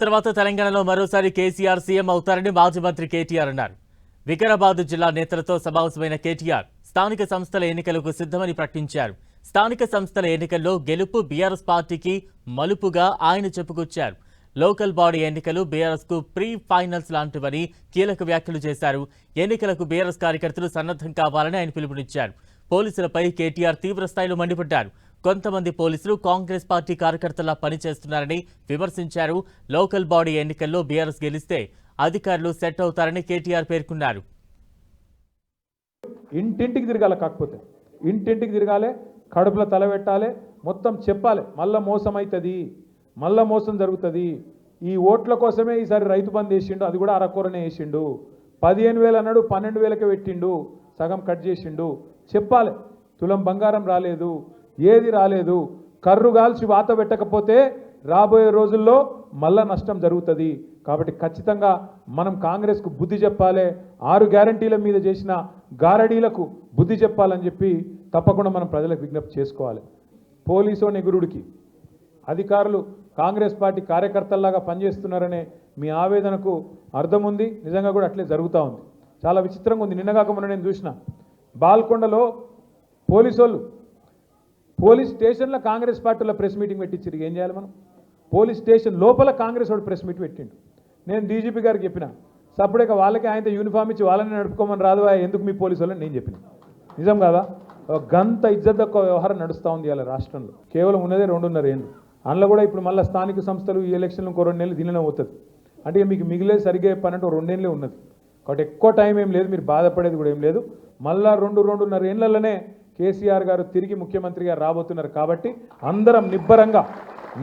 తర్వాత తెలంగాణలో మరోసారి కేసీఆర్ సీఎం అవుతారని మాజీ మంత్రి కేటీఆర్ అన్నారు. వికారాబాద్ జిల్లా నేతలతో సమావేశమైన కేటీఆర్ స్థానిక సంస్థల ఎన్నికలకు సిద్ధమని ప్రకటించారు. స్థానిక సంస్థల ఎన్నికల్లో గెలుపు బీఆర్ఎస్ పార్టీకి మలుపుగా ఆయన చెప్పుకొచ్చారు. లోకల్ బాడీ ఎన్నికలు బీఆర్ఎస్కు ప్రీ ఫైనల్స్ లాంటివని కీలక వ్యాఖ్యలు చేశారు. ఎన్నికలకు బీఆర్ఎస్ కార్యకర్తలు సన్నద్ధం కావాలని ఆయన పిలుపునిచ్చారు. పోలీసులపై కేటీఆర్ తీవ్రస్థాయిలో మండిపడ్డారు. కొంతమంది పోలీసులు కాంగ్రెస్ పార్టీ కార్యకర్తలా పనిచేస్తున్నారని విమర్శించారు. లోకల్ బాడీ ఎన్నికల్లో బీఆర్ఎస్ గెలిస్తే అధికారులు సెట్ అవుతారని కేటీఆర్ పేర్కొన్నారు. ఇంటింటికి తిరగాలి కాకపోతే ఇంటింటికి తిరగాలి కడుపులో తల పెట్టాలి మొత్తం చెప్పాలి మళ్ళా మోసం అవుతుంది మళ్ళా మోసం జరుగుతుంది. ఈ ఓట్ల కోసమే ఈసారి రైతు బంద్ వేసిండు అది కూడా అరకొరనే వేసిండు. పదిహేను వేలు అన్నాడు పన్నెండు వేలకే పెట్టిండు సగం కట్ చేసిండు. చెప్పాలి తులం బంగారం రాలేదు ఏది రాలేదు. కర్రు గాల్చి వాత పెట్టకపోతే రాబోయే రోజుల్లో మళ్ళా నష్టం జరుగుతుంది. కాబట్టి ఖచ్చితంగా మనం కాంగ్రెస్కు బుద్ధి చెప్పాలి. ఆరు గ్యారంటీల మీద చేసిన గారడీలకు బుద్ధి చెప్పాలని చెప్పి తప్పకుండా మనం ప్రజలకు విజ్ఞప్తి చేసుకోవాలి. పోలీసు నిగురుడికి. అధికారులు కాంగ్రెస్ పార్టీ కార్యకర్తల్లాగా పనిచేస్తున్నారనే మీ ఆవేదనకు అర్థం ఉంది. నిజంగా కూడా అట్లే జరుగుతూ ఉంది. చాలా విచిత్రంగా ఉంది. నిన్నగాక మొన్న నేను చూసిన. బాల్కొండలో పోలీసు వాళ్ళు పోలీస్ స్టేషన్లో కాంగ్రెస్ పార్టీలో ప్రెస్ మీటింగ్ పెట్టించారు ఏం చేయాలి మనం? పోలీస్ స్టేషన్ లోపల కాంగ్రెస్ వాడు ప్రెస్ మీట్ పెట్టిండు. నేను డీజీపీ గారికి చెప్పిన సపరేట్గా వాళ్ళకి ఆయనతో యూనిఫామ్ ఇచ్చి వాళ్ళని నడుపుకోమని రాదు ఎందుకు మీ పోలీసు వాళ్ళని? నేను చెప్పిన. నిజం కాదా? ఒక గంత ఇజ్జత్ తక్కువ వ్యవహారం నడుస్తూ ఉంది ఇలా రాష్ట్రంలో. కేవలం ఉన్నదే రెండున్నర ఏళ్ళు అందులో కూడా ఇప్పుడు మళ్ళీ స్థానిక సంస్థలు ఈ ఎలక్షన్లు ఇంకో రెండు నెలలు దీనిలో అవుతుంది అంటే మీకు మిగిలే సరిగ్గా చెప్పానంటే రెండేళ్ళే ఉన్నది. కాబట్టి ఎక్కువ టైం ఏం లేదు మీరు బాధపడేది కూడా ఏం లేదు. మళ్ళీ రెండు రెండున్నర ఏళ్ళలోనే కేసీఆర్ గారు తిరిగి ముఖ్యమంత్రిగా రాబోతున్నారు కాబట్టి అందరం నిబ్బరంగా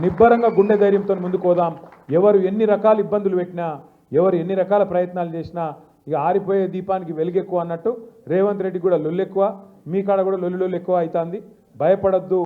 నిబ్బరంగా గుండె ధైర్యంతో ముందుకు పోదాం. ఎవరు ఎన్ని రకాల ఇబ్బందులు పెట్టినా ఎవరు ఎన్ని రకాల ప్రయత్నాలు చేసినా ఇక ఆరిపోయే దీపానికి వెలుగెక్కువ అన్నట్టు రేవంత్ రెడ్డి కూడా లొల్లు ఎక్కువ మీ కాడ కూడా లొల్లి లొల్లు ఎక్కువ అవుతుంది. భయపడద్దు.